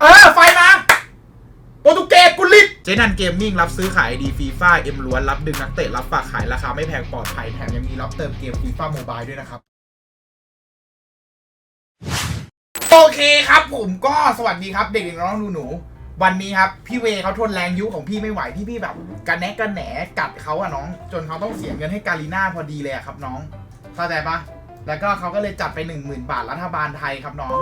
เออ ไฟมาโปรตุเกสกุลิตเจนันเกมมิ่งรับซื้อขายดีฟีฟ่าเอ็มล้วนรับดึงนักเตะรับฝากขายราคาไม่แพงปลอดภัยแถมยังมีรับเติมเกมฟีฟ่าโมบายด้วยนะครับโอเคครับผมก็สวัสดีครับเด็กๆน้องๆหนูๆวันนี้ครับพี่เวเขาทนแรงยุของพี่ไม่ไหวที่พี่แบบกันแนะกันแหนกัดเขาอะน้อง จนเขาต้องเสียเงินให้การีน่าพอดีเลยอะครับน้องเข้าใจปะ แล้วก็เขาก็เลยจัดไปหนึ่งหมื่นบาทรัฐบาลไทยครับน้อง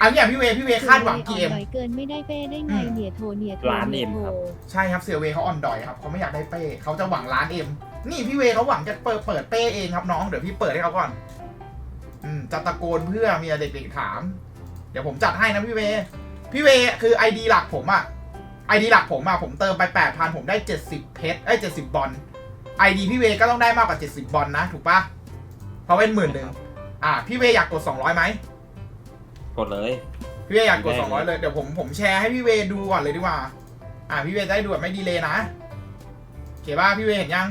อันนี้พี่เวพี่เวคาดหวังกี่เอ็มหน่อยเกินไม่ได้เป้ได้ไงอืมเนี่ยโทรเนี่ยโทรล้านเนี่ยเอ็มโทรครับ ใช่ครับเสียเวเขาอ่อนดอยครับเขาไม่อยากได้เป้เขาจะหวังล้านเอ็มนี่พี่เวเขาหวังจะเปิดเปิดเป้เองครับน้องเดี๋ยวพี่เปิดให้เขาก่อน อืมจะตะโกนเพื่อมีเด็กๆถาม เดี๋ยวผมจัดให้นะพี่เวพี่เวคือไอดีหลักผมอะไอดีหลักผมอะผมเติมไปแปดพันผมได้เจ็ดสิบเพชรไอ้เจ็ดสิบบอลไอดีพี่เวก็ต้องได้มากกว่าเจ็ดสิบบอลนะถูกปะ เพราะเป็นหมื่นหนึ่งอ่าพี่เวอยากกดสองร้อยไหมกดเลย พี่เวอยากกดได้ สองร้อยเลยเดี๋ยวผมผมแชร์ให้พี่เวดูก่อนเลยดีกว่า อ่าพี่เวจะได้ดูแบบไม่ดีเลยนะโอเคป่ะพี่เวเห็นยัง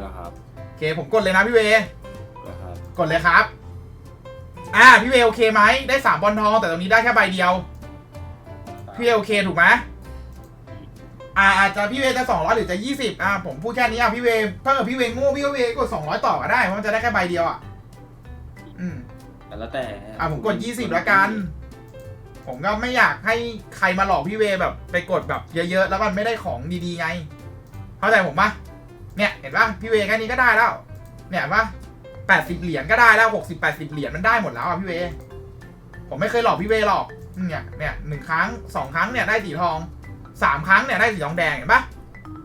นะครับโอเคผมกดเลยนะพี่เวนะครับกดเลยครับ อ่าพี่เวโอเคไหมได้สามบอลทองแต่ตรงนี้ได้แค่ใบเดียว พี่เวโอเคถูกไหม อ่าอาจจะพี่เวจะสองร้อยหรือจะยี่สิบอ่าผมพูดแค่นี้อะพี่เวถ้าเกิดพี่เวโง่พี่ก็เวกดสองร้อยต่อก็ได้เพราะมันจะได้แค่ใบเดียวอะอืมแต่แล้วแต่อะผมกดยี่สิบแล้วกัน ผมก็ไม่อยากให้ใครมาหลอกพี่เวแบบไปกดแบบเยอะๆ แล้วมันไม่ได้ของดีๆไง เข้าใจผมปะเนี่ยเห็นปะพี่เวแค่นี้ก็ได้แล้ว เนี่ยเห็นปะแปดสิบเหรียญก็ได้แล้วหกสิบแปดสิบเหรียญมันได้หมดแล้วอะพี่เว ผมไม่เคยหลอกพี่เวหรอกเนี่ยเนี่ยหนึ่งครั้งสองครั้งเนี่ยได้สีทอง สามครั้งเนี่ยได้สีทองแดงเห็นปะ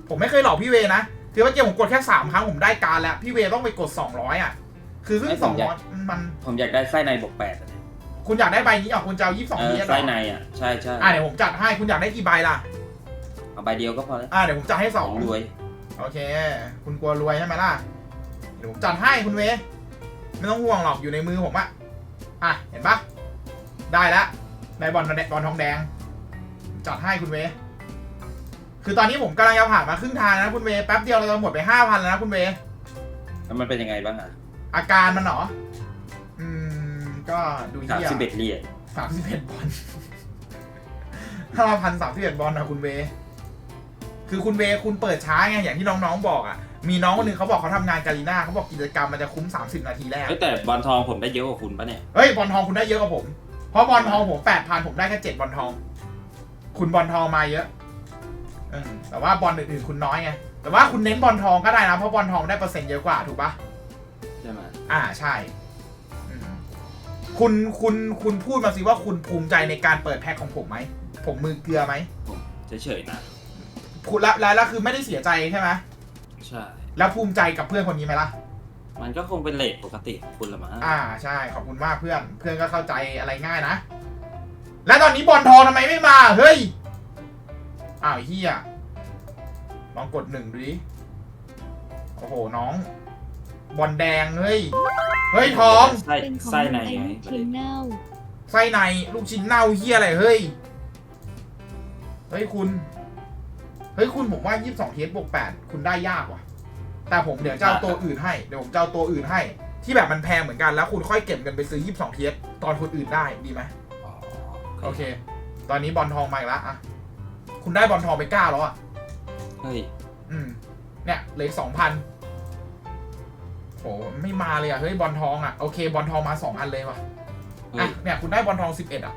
ผมไม่เคยหลอกพี่เวนะคือเมื่อกี้ผมกดแค่สามครั้งผมได้การแล้ว พี่เวต้องไปกดสองร้อยอะ คือซึ่งสองร้อยมันผมอยากได้ไส้ในบวกแปดอะคุณอยากได้ใบนี้อะคุณจะเอายี่สิบสองเอเหอรียญเหรไส้อในอะใช่ใช่อะเดี๋ยวผมจัดให้คุณอยากได้กี่ใบล่ะเอาใบเดียวก็พอแล้วอะเดี๋ยวผมจัดให้สองรวยโอเค คุณกลัวรวยใช่ไหมล่ะเดี๋ยวผมจัดให้คุณเวไม่ต้องห่วงหรอกอยู่ในมือผมอะอะเห็นปะได้แล้วได้บอลแดงบอลทองแดง จัดให้คุณเว คือตอนนี้ผมกำลังจะผ่านมาครึ่งทางนะคุณเวแป๊บเดียวเราจะหมดไปห้าพันแล้วนะคุณเวแล้วมันเป็นยังไงบ้างอะอาการมันเหรอ อืม ก็ดูสามที่สิบเอ็ดเหรียญสามสิบเอ็ดบอลห้าพันสามสิบเอ็ดบอลนะคุณเวคือคุณเวคุณเปิดช้าไงอย่างที่น้องๆบอกอะ มีน้องคนหนึ่งเขาบอกเขาทำงานการีน่าเขาบอกกิจกรรมมันจะคุ้ม 30 นาทีแรกเฮ้ยแต่บอลทองผมได้เยอะกว่าคุณปะเนี่ย เฮ้ยบอลทองคุณได้เยอะกว่าผม เพราะบอลทองผมแปดพันผมได้แค่เจ็ดบอลทอง คุณบอลทองมาเยอะ อืมแต่ว่าบอลอื่นๆคุณน้อยไง แต่ว่าคุณเน้นบอลทองก็ได้นะ เพราะบอลทองได้เปอร์เซ็นต์เยอะกว่าถูกปะใช่ไหมอ่าใช่อืมคุณคุณคุณพูดมาสิว่าคุณภูมิใจในการเปิดแพ็คของผมไหม ผมมือเกลือไหมผมเฉยๆนะ คุณแล้วแล้วแล้วคือไม่ได้เสียใจใช่ไหมใช่ แล้วภูมิใจกับเพื่อนคนนี้ไหมล่ะ มันก็คงเป็นเลทปกติของคุณละมั้งอ่าใช่ขอบคุณมากเพื่อน เพื่อนก็เข้าใจอะไรง่ายนะ แล้วตอนนี้บอลทองทำไมไม่มา เฮ้ย อ้าวเฮียลองกดหนึ่งดูดิ โอ้โห น้อง บอลแดง เฮ้ย เฮ้ยทอง ไส้เป็นของไส้ในไอ้ไงลูกชิ้นเน่าไส้ใน ลูกชิ้นเน่าเฮียอะไร เฮ้ย เฮ้ยคุณ เฮ้ยคุณผมว่ายี่สิบสองเทสบวกแปดคุณได้ยากว่ะ แต่ผมเดี๋ยวจะเอาตัวอื่นให้ เดี๋ยวผมจะเอาตัวอื่นให้ ที่แบบมันแพงเหมือนกันแล้วคุณค่อยเก็บเงินไปซื้อยี่สิบสองเทสตอนคนอื่นได้ดีไหมอ๋อโอเค ตอนนี้บอลทองมาอีกแล้วอะ คุณได้บอลทองไปเก้าแล้วอะเฮ้ย อืม เนี่ยเหลยสองพันโหไม่มาเลยอะเฮ้ยบอลทองอะโอเค บอลทองมาสองอันเลยว่ะเฮ้อะยเนี่ย คุณได้บอลทองสิบเอ็ดอะ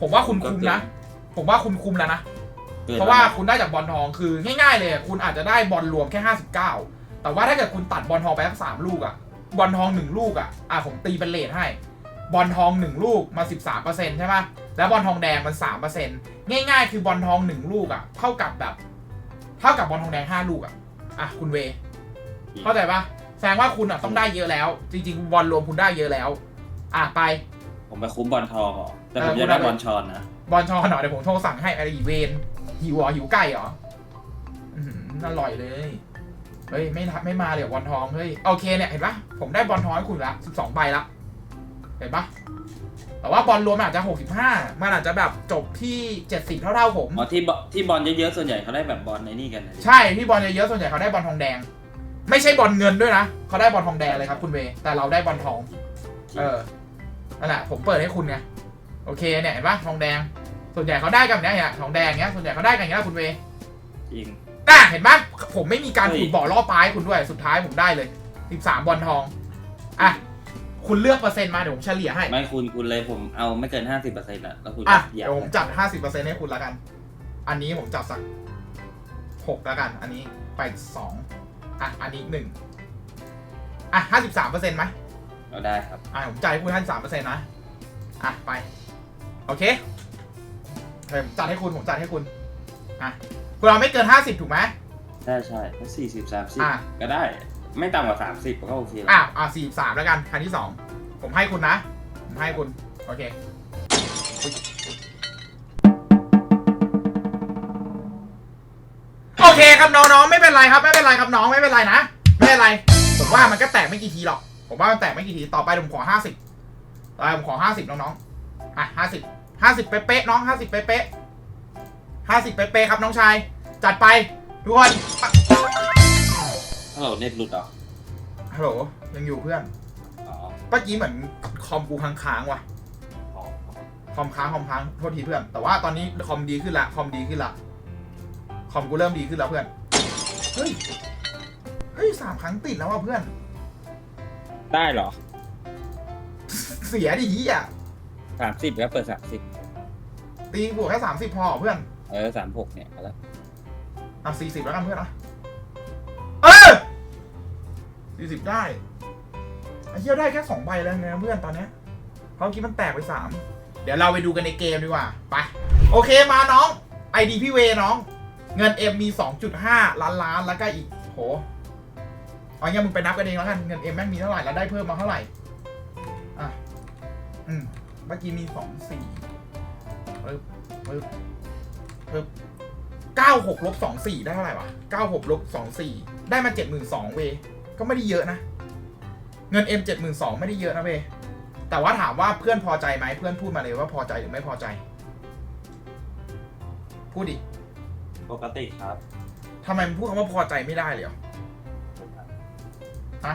ผมว่าคุณคุมนะ ผมว่าคุณคุมแล้วนะกินเพราะว่าคุณได้จากบอลทองคือง่ายๆเลยอะคุณอาจจะได้บอลรวมแค่ห้าสิบเก้าแต่ว่าถ้าเกิดคุณตัดบอลทองไปสักสามลูกอะบอลทองหนึ่งลูกอะอะผมตีเป็นเลทให้ บอลทองหนึ่งลูกมาสิบสามเปอร์เซ็นใช่ปะแล้วบอลทองแดงมันสามเปอร์เซ็นง่ายๆ คือบอลทองหนึ่งลูกอะเท่ากับแบบ เท่ากับบอลทองแดงห้าลูกอะอะคุณเว เข้าใจปะแสดงว่าคุณอะต้องได้เยอะแล้ว จริง ๆ บอลรวมคุณได้เยอะแล้ว อะไป ผมไปคุ้มบอลทองเหรอแต่เอผอมคุณจะได้เอาไปบอลชอนนะบอลชอนหน่อยเดี๋ยวผมโทรสั่งให้อะไรอีเวนหิวเหรอหิวไก่เหรออือหืออร่อยเลยเฮ้ยไม่ทัไม่มาเลยบอลทองเฮ้ยโอเคเนี่ยเห็นปะผมได้บอลทองให้คุณละสิบสองใบละ เห็นปะแต่ว่าบอลรวมมันอาจจะหกสิบห้ามันอาจจะแบบจบที่เจ็ดสิบเท่าๆผม อ๋อที่บอลที่บอลเยอะๆส่วนใหญ่เขาได้แบบบอลในนี่กันนะใช่ที่บอลเยอะๆส่วนใหญ่เขาได้บอลทองแดง ไม่ใช่บอลเงินด้วยนะเขาได้บอลทองแดงเลยครับคุณเวย์แต่เราได้บอลทอง เออนั่นแหละผมเปิดให้คุณไงโอเคเนี่ยเห็นปะทองแดง ส่วนใหญ่เขาได้กันแบบเนี้ยทองแดงเนี้ยส่วนใหญ่เขาได้กันอย่างเงี้ยคุณเวจริงน่าเห็นปะผมไม่มีการเฮ้ยขุดบ่อล่อปลาให้คุณด้วยสุดท้ายผมได้เลย 13 บอลทองอะ คุณเลือกเปอร์เซ็นต์มาเดี๋ยวผมเฉลี่ยให้ ไม่คุณคุณเลยผมเอาไม่เกินห้าสิบเปอร์เซ็นต์อะแล้วคุณอะก็เหยียบเดี๋ยวผมจัด50%ให้คุณละกัน อันนี้ผมจัดสัก6แล้วกัน อันนี้ไป2อะ อันนี้1อะ53%ไหมเอาได้ครับ อะผมจ่ายให้คุณ53%นะ อะ ไป โอเคเฮ้ยผมจัดให้คุณ ผมจัดให้คุณ อะ คุณเอาไม่เกิน50ถูกไหม ใช่ใช่ก็สี่สิบสามสิบอะ ก็ได้ ไม่ต่ำกว่าสามสิบก็โอเคแล้วอะอะสี่สามแล้วกันคันที่สองผมให้คุณนะผมให้คุณโอเคโอเคครับน้องๆไม่เป็นไรครับไม่เป็นไรครับน้องไม่เป็นไรนะไม่เป็นไร ผมว่ามันก็แตกไม่กี่ทีหรอก ผมว่ามันแตกไม่กี่ทีต่อไปผมขอห้าสิบต่อไปผมขอห้าสิบน้องๆอะห้าสิบห้าสิบเป๊ะๆน้องห้าสิบเป๊ะๆห้าสิบเป๊ะๆครับน้องชาย จัดไปทุกคน ฮัลโหลเน็ตหลุดเหรอฮัลโหลยังอยู่เพื่อนอ๋อเมื่อกี้เหมือนคอมกูค้างๆว่ะ อ๋อคอมค้างคอมค้างโทษทีเพื่อน แต่ว่าตอนนี้คอมดีขึ้นละคอมดีขึ้นละคอมกูเริ่มดีขึ้นแล้วเพื่อนเฮ้ยเฮ้ยสามครั้งติดแล้วว่ะเพื่อน ได้เหรอเสียดิเฮียสามสิบแล้วเปิดสามสิบตีบวกแค่สามสิบพอเพื่อนเออสามหกเนี่ยเอาละอะสี่สิบแล้วกันเพื่อนนะเออ สี่สิบได้ไอ้เหี้ยได้แค่สองใบแล้วไงเพื่อนตอนเนี้ยเพราะเมื่อกี้มันแตกไปสามเดี๋ยวเราไปดูกันในเกมดีกว่า ไป โอเคมาน้องไอดีพี่เวน้อง เงินเอ็มมี 2.5 ล้านล้านแล้วก็อีกโหเอางี้มึงไปนับกันเองแล้วกันเงินเอ็มแม่งมีเท่าไหร่แล้วได้เพิ่มมาเท่าไหร่อะอืมเมื่อกี้มีสองสี่ปึ๊บปึ๊บปึ๊บเก้าหกลบสองสี่ได้เท่าไหร่วะเก้าหกลบสองสี่ได้มาเจ็ดหมื่นสองเว ก็ไม่ได้เยอะนะ เงินเอ็มเจ็ดหมื่นสองไม่ได้เยอะนะเวแต่ว่าถามว่าเพื่อนพอใจไหมเพื่อนพูดมาเลยว่าพอใจหรือไม่พอใจ พูดดิปกติครับทำไมมันพูดคำว่าพอใจไม่ได้เลยเหรอฮะ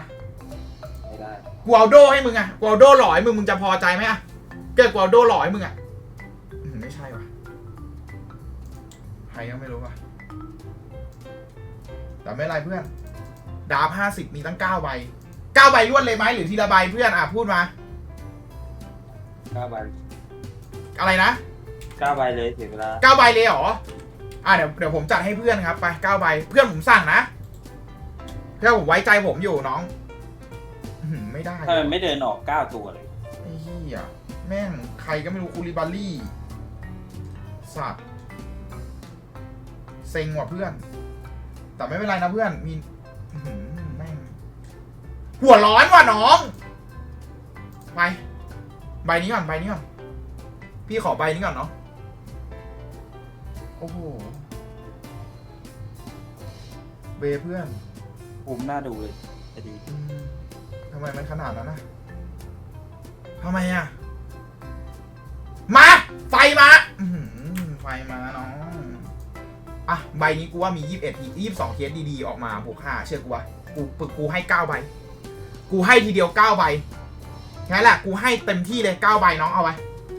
ไม่ได้กูเอาโดให้มึงอะกูเอาโดหล่อให้มึงมึงจะพอใจไหมอะเกิดกูเอาโดหล่อให้มึงอะอืมไม่ใช่วะใครก็ไม่รู้วะแต่ไม่เป็นไรเพื่อน ดาบห้าสิบมีตั้งเก้าใบเก้าใบรวดเลยไหมหรือทีละใบเพื่อนอะพูดมาเก้าใบอะไรนะเก้าใบเลยเสียเวลาเก้าใบเลยเหรออะเดี๋ยวเดี๋ยวผมจัดให้เพื่อนครับไปเก้าใบเพื่อนผมสั่งนะเพื่อนผมไว้ใจผมอยู่น้องอื้อหือไม่ได้ถ้ามันไม่เดินออกเก้าตัวเลยไอ้เหี้ยแม่งใครก็ไม่รู้คูลิบาลี่สัตว์เซ็งว่ะเพื่อน แต่ไม่เป็นไรนะเพื่อนมีอื้อหือแม่ง หัวร้อนว่ะน้องไปใบนี้ก่อนใบนี้ก่อนพี่ขอใบนี้ก่อนเนาะโอ้โหเบเพื่อนภูมิน่าดูเลยจะดีอืมทำไมมันขนาดนั้นนะทำไมอะ มา ไฟมาอื้อหือไฟมาน้องอะใบนี้กูว่ามียี่สิบเอ็ดยี่สิบสองเคสดีๆ ออกมาบวกห้าเชื่อกูว่ากูปึกกูให้เก้าใบ กูให้ทีเดียวเก้าใบแค่แหละกูให้เต็มที่เลยเก้าใบน้องเอาไว้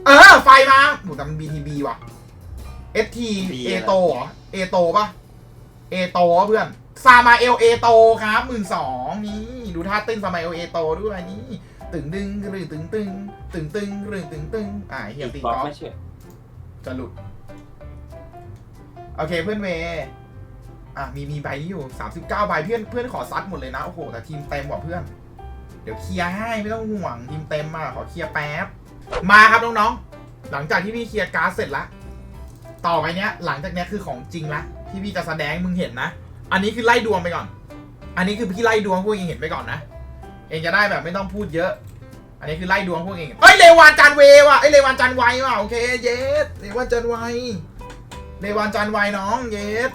เออ ไฟมาหมูแต่มัน BTB ว่ะ FT เอโตเหรอเอโตปะเอโตวะเพื่อนซามาเอลเอโตครับหมื่นสองนี่ ดูท่าเต้นซามาเอลเอโตด้วยนี่ตึงตึงหรือตึงตึงตึงตึงหรือตึงตึงอ่าเฮียอีตีกกบล็อกอล์ฟไม่เชื่อจะหลุด โอเคเพื่อนเวย์อะมีมีใบนี้อยู่สามสิบเก้าใบเพื่อนเพื่อนขอซัดหมดเลยนะ โอ้โห แต่ทีมเต็มกว่าเพื่อน เดี๋ยวเคลียร์ให้ไม่ต้องห่วงทีมเต็มมาขอเคลียร์แป๊บ มาครับน้องๆ หลังจากที่พี่เคลียร์การ์ดเสร็จละต่อไปเนี้ยหลังจากเนี้ยคือของจริงละที่พี่จะแสดงมึงเห็นนะ อันนี้คือไล่ดวงไปก่อน อันนี้คือพี่ไล่ดวงพวกเองเห็นไปก่อนนะ เองจะได้แบบไม่ต้องพูดเยอะ อันนี้คือไล่ดวงพวกเองเฮ้ยเลวานจันเวว่ะเอ้ยเลวานจันไวว่ะโอเคเยสเลวานจันไวเลวานจันไวน้องเยส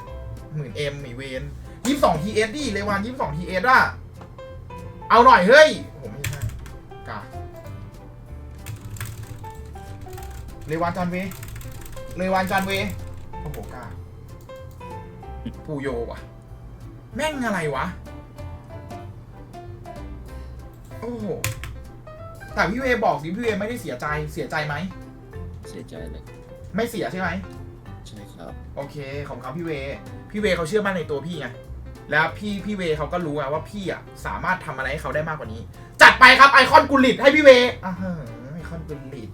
หมื่นเอ็มอีเวนยี่สิบสองทีเอสดิเลวานยี่สิบสองทีเอสอะ เอาหน่อยเฮ้ยผมไม่ใช่กาเลวานจันเวเลวานจันเวโอ้โหกาปูโยว่ะ แม่งอะไรวะ โอ้โหแต่พี่เวบอกสิพี่เวไม่ได้เสียใจเสียใจไหม เสียใจเลย ไม่เสียใช่ไหม ใช่ครับ โอเค ของเขาพี่เว พี่เวเขาเชื่อมั่นในตัวพี่ไง แล้วพี่พี่เวเขาก็รู้ไงว่าพี่อะสามารถทำอะไรให้เขาได้มากกว่านี้ จัดไปครับไอคอนกุลิตให้พี่เวอ่าฮะไอคอนกุลิต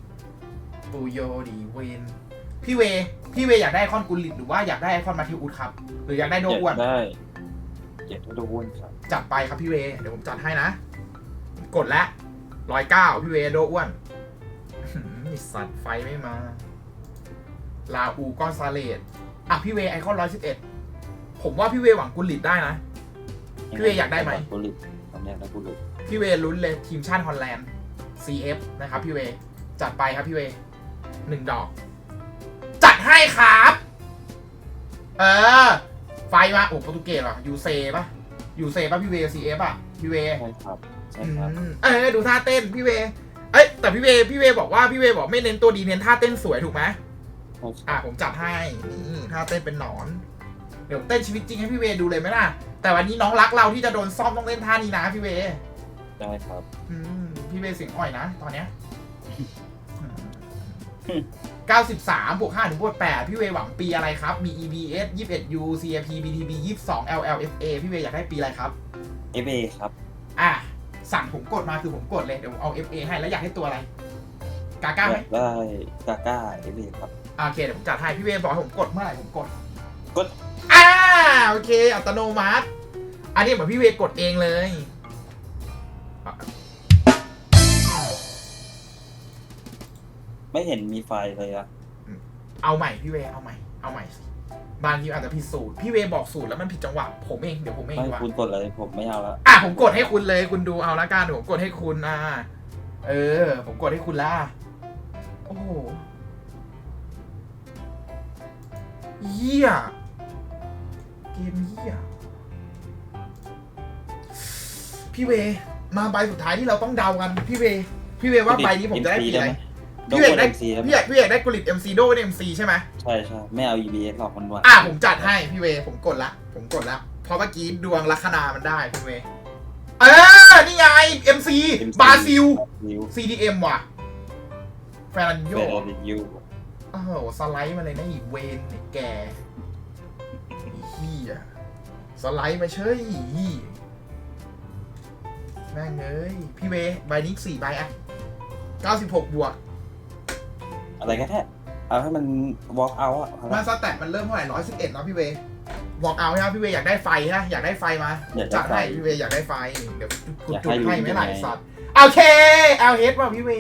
ปูโยดีเวนพี่เว พี่เวอยากได้ไอคอนกุลิตหรือว่าอยากได้ไอคอนมาทิวอุดครับ หรืออยากได้โดอยากอ้วนได้อยากได้โดอ้วนครับจัดไปครับพี่เว เดี๋ยวผมจัดให้นะ กดแล้วร้อยเก้าพี่เวโดอ้วนอื้อหือไอ้สัตว์ไฟไม่มา ลาอูก้อนซาเลตอะพี่เวไอคอนร้อยสิบเอ็ด ผมว่าพี่เวหวังกุลิตได้นะ พี่เวอยากได้ไหมกุลิตผมอยากได้กุลิตพี่เวลุ้นเลยทีมชาติฮอลแลนด์ CF นะครับพี่เวจัดไปครับพี่เวหนึ่งดอก จัดให้ครับ เออ ไฟมาโอ้โปรตุเกสเหรอยูเซป่ะยูเซป่ะพี่เว CF อะพี่เวใช่ครับใช่อืครับมเออดูท่าเต้นพี่เวเอ้ยแต่พี่เวพี่เวบอกว่าพี่เวบอกไม่เน้นตัวดีเน้นท่าเต้นสวยถูกไหมใช่คอะรับผมจัดให้นี่ท่าเต้นเป็นหนอนเดี๋ยวเต้นชีวิตจริงให้พี่เวดูเลยไหมล่ะ แต่วันนี้น้องรักเราที่จะโดนซ่อมต้องเล่นท่านี้นะพี่เวได้ครับ อืมพี่เวเสียงอ่อยนะตอนเนี้ย93บวก5ถึงบวก8พี่เวหวังปีอะไรครับ มี EBS 21U CAP BTB 22 LLFA พี่เวอยากได้ปีอะไรครับเอฟเอครับ อะ สั่งผมกดมาคือผมกดเลย เดี๋ยวผมเอา FA ให้แล้วอยากให้ตัวอะไร กาก้าอไหมยากได้กาก้าเอฟเอครับอะโอเค เดี๋ยวผมจัดให้พี่เวบอกให้ผมกดเมื่อไหร่ผมกด กดอ่า โอเค อัตโนมัติ อันนี้เหมือนพี่เวกดเองเลยอะไม่เห็นมีไฟเลยอะเอาใหม่พี่เวเอาใหม่ เอาใหม่สิบางทีอาจจะผิดสูตร พี่เวบอกสูตรแล้วมันผิดจังหวะ ผมเอง เดี๋ยวผมเองไม่ดีกว่าคุณกดเลยผมไม่เอาละอะผมกดให้คุณเลย คุณดูเอาละกันเดี๋ยวผมกดให้คุณอะเออ ผมกดให้คุณละโอ้โหเยี่ย เกมเยี่ยพี่เว มาใบสุดท้ายที่เราต้องเดากัน พี่เว พี่เวว่าใบนี้ผมจะได้ปีอะไรโดพี่เวอยากได้ได้เอ็มซีได้ไหมพี่อยากพี่อยากได้กริด MC โดเป็น MC ใช่ไหมใช่ใช่ไม่เอา EBS หรอกมันหวานอะผมจัดให้พี่เว ผมกดละ ผมกดละ เพราะเมื่อกี้ดวงลัคนามันได้พี่เว เออ นี่ไง MC บราซิลวิว CDM ว่ะแฟนโยเฟรดิยูโอ้โหสไลด์มาเลยนะอีเวนไอ้แกไอ้ เฮียสไลด์มาเชยแม่งเอ้ย พี่เวใบนี้สี่ใบอะ96บวก อะไรก็แค่เอาให้มัน walk out อะเอามาละสแตทมันเริ่มเท่าไหร่ร้อยสิบเอ็ดนะพี่เวบอกเอาใช่ไหมพี่เวอยากได้ไฟใช่ไหมอยากได้ไฟมาอยากได้จัดให้ไฟพี่เวอยากได้ไฟ เดี๋ยวกูอยากจุดให้ให้อยู่ไม่ไหลยังไงสัตว์โอเคเอลเฮดว่ะพี่เว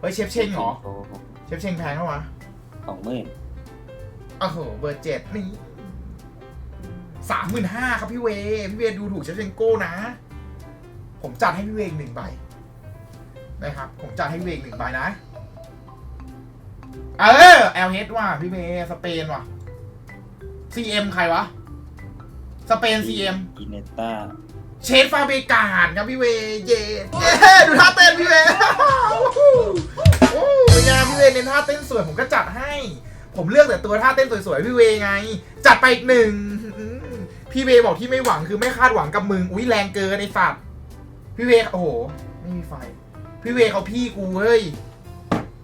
เฮ้ยเชฟเชงเหรอโอ้โหเชฟเชงแพงเท่าวะสองหมื่น โอ้โห เบอร์เจ็ดนี่ สามหมื่นห้าครับพี่เวพี่เวดูถูกเชฟเชงโก้นะ ผมจัดให้พี่เวอีกหนึ่งใบนะครับ ผมจัดให้พี่เวอีกหนึ่งใบนะ เออเอลเฮดว่ะพี่เวสเปนว่ะ CM ใครวะ สเปน CM อินเนต้าเชฟฟาเบกาดครับพี่เวเย่เย่ดูท่าเต้นพี่เวโอ้ยงานพี่เวเน้นท่าเต้นสวยผมก็จัดให้ ผมเลือกแต่ตัวท่าเต้นสวยๆพี่เวไง จัดไปอีกหนึ่งอืม พี่เวบอกที่ไม่หวังคือไม่คาดหวังกับมึง อุ้ยแรงเกินไอ้สัตว์พี่เวโอ้โห ไม่มีไฟ พี่เวเขาพี่กูเฮ้ย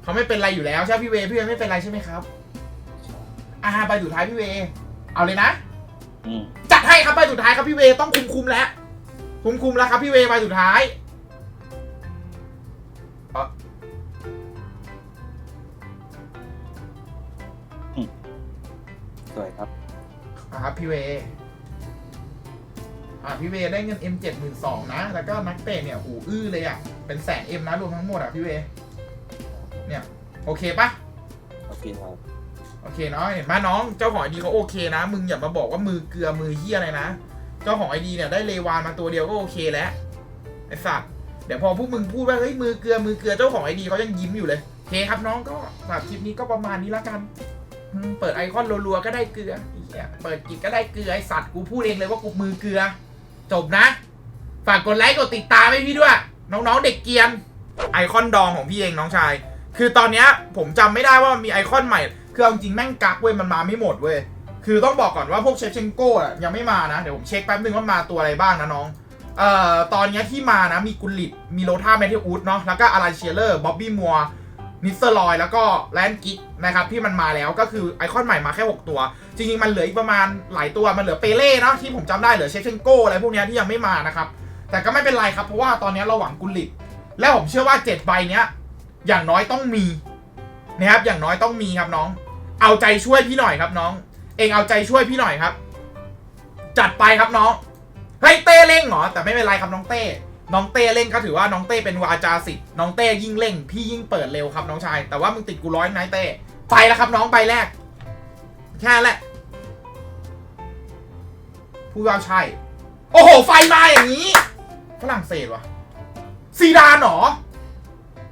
เขาไม่เป็นไรอยู่แล้วใช่ไหมพี่เวพี่เวไม่เป็นไรใช่ไหมครับอ่าใบสุดท้ายพี่เว เอาเลยนะอืมจัดให้ครับใบสุดท้ายครับพี่เวต้องคุมคุมๆแล้ว คุมคุมๆแล้วครับพี่เวใบสุดท้ายเอ่อสวยครับอะครับพี่เว อ่าพี่เวได้เงิน M 7 2 0 0 0นะ แล้วก็นักเตะเนี่ยหูอื้อเลยอะ เป็นแสน M นะรวมทั้งหมดอะพี่เว เนี่ย โอเคปะโอเคครับโอเคเนาะเห็นไหมน้องเจ้าของไอดีเขาโอเคนะ มึงอย่ามาบอกว่ามือเกลือมือเฮียอะไรนะ เจ้าของไอดีเนี่ยได้เลวานมาตัวเดียวก็โอเคแล้วไอสัตว์เดี๋ยวพอพวกมึงพูดว่าเฮ้ยมือเกลือมือเกลือเจ้าของไอดีเขายังยิ้มอยู่เลยโอเคครับน้องก็สำหรับคลิปนี้ก็ประมาณนี้ละกันอืมเปิดไอคอนรัวๆก็ได้เกลือไอ้เหี้ยเปิดกิจก็ได้เกลือไอสัตว์กูพูดเองเลยว่ากูมือเกลือ จบนะ ฝากกดไลค์กดติดตามให้พี่ด้วย น้องๆเด็กเกียน ไอคอนดองของพี่เองน้องชาย คือตอนเนี้ยผมจำไม่ได้ว่ามันมีไอคอนใหม่ คือเอาจริงแม่งกักเว้ยมันมาไม่หมดเว้ย คือต้องบอกก่อนว่าพวกเชฟเชงโก้อะยังไม่มานะ เดี๋ยวผมเช็คแป๊บนึงว่ามาตัวอะไรบ้างนะน้อง เอ่อตอนเนี้ยที่มานะมีกุลิตมีโรธาแมทธิวอูดเนาะแล้วก็อารันเชียเลอร์บ๊อบบี้มัว นิสเตอร์ลอยแล้วก็แลนกิกนะครับที่มันมาแล้วก็คือไอคอนใหม่มาแค่ 6 ตัว จริงๆ มันเหลืออีกประมาณหลายตัวมันเหลือเปเล่เนาะที่ผมจำได้เหลือเชฟเชนโกอะไรพวกนี้ที่ยังไม่มานะครับ แต่ก็ไม่เป็นไรครับ เพราะว่าตอนนี้เราหวังกุลิต แล้วผมเชื่อว่า 7 ใบเนี้ยอย่างน้อยต้องมีนะครับอย่างน้อยต้องมีครับน้อง เอาใจช่วยพี่หน่อยครับน้อง เองเอาใจช่วยพี่หน่อยครับ จัดไปครับน้องเฮ้ยเต้เร่งเหรอแต่ไม่เป็นไรครับน้องเต้ น้องเต้เร่งก็ถือว่าน้องเต้เป็นวาจาสิทธิ์น้องเต้ยิ่งเร่งพี่ยิ่งเปิดเร็วครับน้องชาย แต่ว่ามึงติดกูร้อยนายเต้ไปแล้วครับน้องใบแรก แค่แหละพูดว่าใช่ โอ้โห ไฟมาอย่างนี้ ฝรั่งเศสวะซีดานเหรอ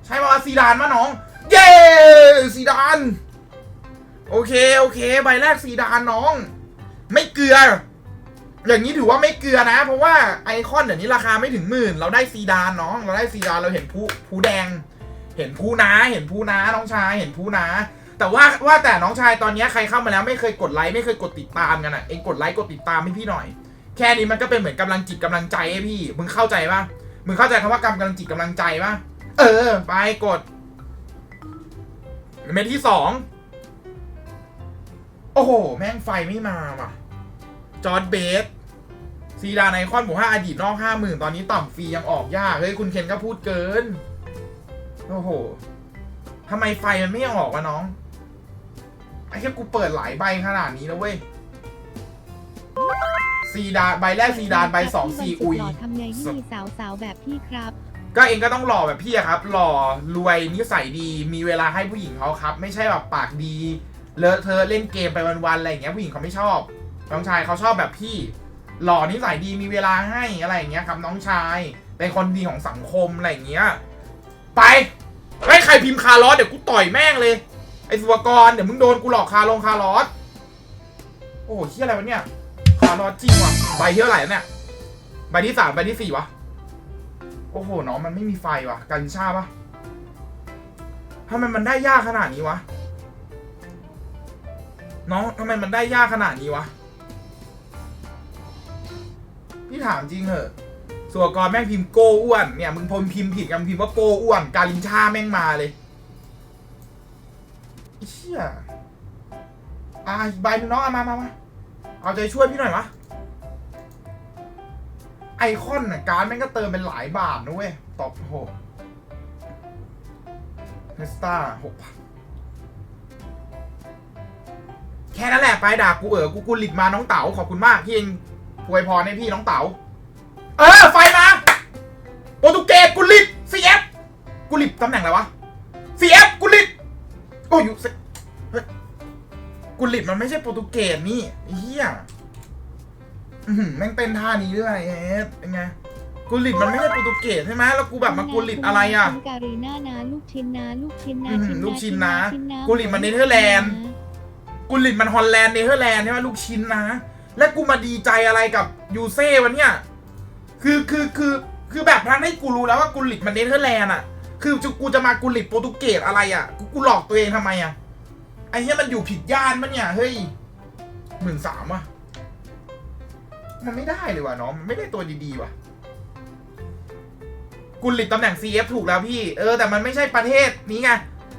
ใช่ป่ะซีดานมะน้อง เย้ซีดาน โอเค โอเค ใบแรกซีดานน้อง ไม่เกลือ อย่างนี้ถือว่าไม่เกลือนะ เพราะว่าไอคอนเดี๋ยวนี้ราคาไม่ถึงหมื่น เราได้ซีดานน้อง เราได้ซีดานเราเห็นผู้ผู้แดง เห็นผู้นาเห็นผู้นาน้องชายเห็นผู้นาแต่ว่าว่าแต่น้องชายตอนนี้ใครเข้ามาแล้วไม่เคยกดไลค์ไม่เคยกดติดตามกันอะเองกดไลค์กดติดตามให้พี่หน่อย แค่นี้มันก็เป็นเหมือนกำลังจิตกำลังใจให้พี่มึงเข้าใจปะมึงเข้าใจคำว่ากำลังจิตกำลังใจปะเออ ไปกดเม็ดที่สองโอ้โห แม่งไฟไม่มาว่ะจอร์ดเบส ซีดานไอคอนบอกว่าอดีตนอกห้าหมื่นตอนนี้ต่ำฟรียังออกยาก เฮ้ย คุณเคนก็พูดเกิน โอ้โหทำไมไฟมันไม่ออกวะน้อง ไอ้แค่กูเปิดหลายใบขนาดนี้แล้วเว้ยซีดานใบแรกซีดานใบสองซีอุยหล่อทำไงให้มีสาวๆแบบพี่ครับ ก็เองก็ต้องหล่อแบบพี่อะครับ หล่อรวยนิสัยดีมีเวลาให้ผู้หญิงเขาครับ ไม่ใช่แบบปากดีเลอะเทอะเล่นเกมไปวันๆอะไรอย่างเงี้ยผู้หญิงเขาไม่ชอบน้องชายเขาชอบแบบพี่ หล่อนิสัยดีมีเวลาให้อะไรอย่างเงี้ยครับน้องชาย เป็นคนดีของสังคมอะไรอย่างเงี้ย ไปไอ้ยใครพิมพ์คาร์ลอสเดี๋ยวกูต่อยแม่งเลย ไอ้สุวกรเดี๋ยวมึงโดนกูหลอกคาลงคาร์ลอสโอ้โหเฮียอะไรวะเนี่ย คาร์ลอสจริงว่ะใบที่เท่าไหร่เนี่ยใบที่สามใบที่สี่วะโอ้โหน้องมันไม่มีไฟวะกัญชาปะทำไมมันได้ยากขนาดนี้วะน้องทำไมมันได้ยากขนาดนี้วะ พี่ถามจริงเหอะสัวกรแม่งพิมพ์โกอ้วนเนี่ยมึงพมพิมพ์ผิดกันพิมพ์ว่าโกอ้วน การินชาแม่งมาเลยอ้เชี่ยอ่าใบน้องเอามามามาเอาใจช่วยพี่หน่อยวะไอคอนน่ะการแม่งก็เติมเป็นหลายบาทนะเว้ยตอบโหเนสตาหกพันแค่นั้นแหละไปด่ากูเออกูกูหลิดมาน้องเต๋าขอบคุณมากที่เอง อวยพรให้พี่น้องเต๋า เออ ไฟมา โปรตุเกสกุลิต CF กุลิตตำแหน่งอะไรวะ CF กุลิตโอ้ยอยู่เฮ้ยกุลิตมันไม่ใช่โปรตุเกสนี่ไอ้เฮียอื้อหือแม่งเต้นท่านี้ด้วยเอสเป็นไงกุลิตมันไม่ใช่โปรตุเกสใช่ไหมแล้วกูแบบมากุลิตอะไรอะชิ้นการีน่านะลูกชิ้นนะลูกชิ้นนะอื้อหือชิ้นลูกชิ้นนะชิ้กุลิตมันเนเธอร์แลนด์กุลิตมันฮอลแลนด์เนเธอร์แลนด์ใช่ไหมลูกชิ้นนะ และกูมาดีใจอะไรกับยูเซ่วันเนี้ยคือคือคือคือแบบทั้งที่กูรู้แล้วว่ากุลิตมันเนเธอร์แลนด์อะ คือจะกูจะมากุลิตโปรตุเกสอะไรอะ กูกูหลอกตัวเองทำไมอะ ไอ้เนี้ยมันอยู่ผิดย่านปะเนี่ย เฮ้ยหมื่นสามอะ มันไม่ได้เลยว่ะน้องมันไม่ได้ตัวดีๆว่ะกุลิตตำแหน่ง CF ถูกแล้วพี่ เออ แต่มันไม่ใช่ประเทศนี้ไง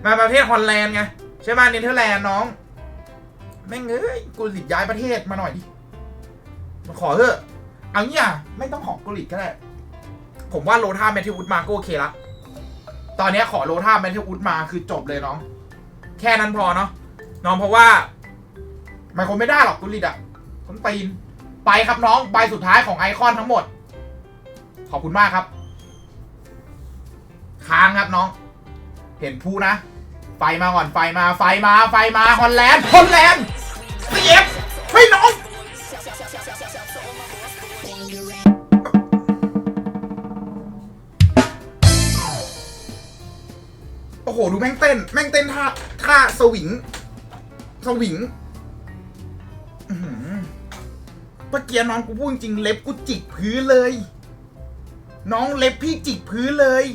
มาประเทศฮอลแลนด์ไง ใช่ไหมเนเธอร์แลนด์น้อง แม่งเอ้ยกุลิตย้ายประเทศมาหน่อยดิ ขอเถอะ เอางี้อะ ไม่ต้องของกุลิตก็ได้ ผมว่าโลธาแมทธิวอุดมาก็โอเคละ ตอนนี้ขอโลธาแมทธิวอุดมาคือจบเลยน้อง แค่นั้นพอเนาะ น้องเพราะว่า มันคงไม่ได้หรอกกุลิตอะต้นตีน ไปครับน้อง ใบสุดท้ายของไอคอนทั้งหมด ขอบคุณมากครับ ค้างครับน้อง เห็นผู้นะ ไฟมาก่อน ไฟมา ไฟมา ไฟมา ฮอลแลนด์ ฮอลแลนด์ โอ้โห ดูแม่งเต้น แม่งเต้นท่าท่าสวิง สวิงอื้อหือเกี้น้องกูพูดจริงเล็บกูจิกพื้นเลย น้องเล็บพี่จิกพื้นเลย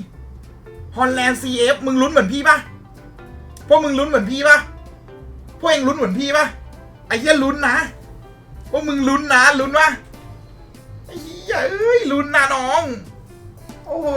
ฮอลแลนด์ CF มึงลุ้นเหมือนพี่ปะพวกมึงลุ้นเหมือนพี่ปะพวกเองลุ้นเหมือนพี่ปะไอ้เหี้ยลุ้นนะพวกมึงลุ้นนะลุ้นวะไอ้เหี้ยเอ้ยลุ้นนะน้อง โอ้โห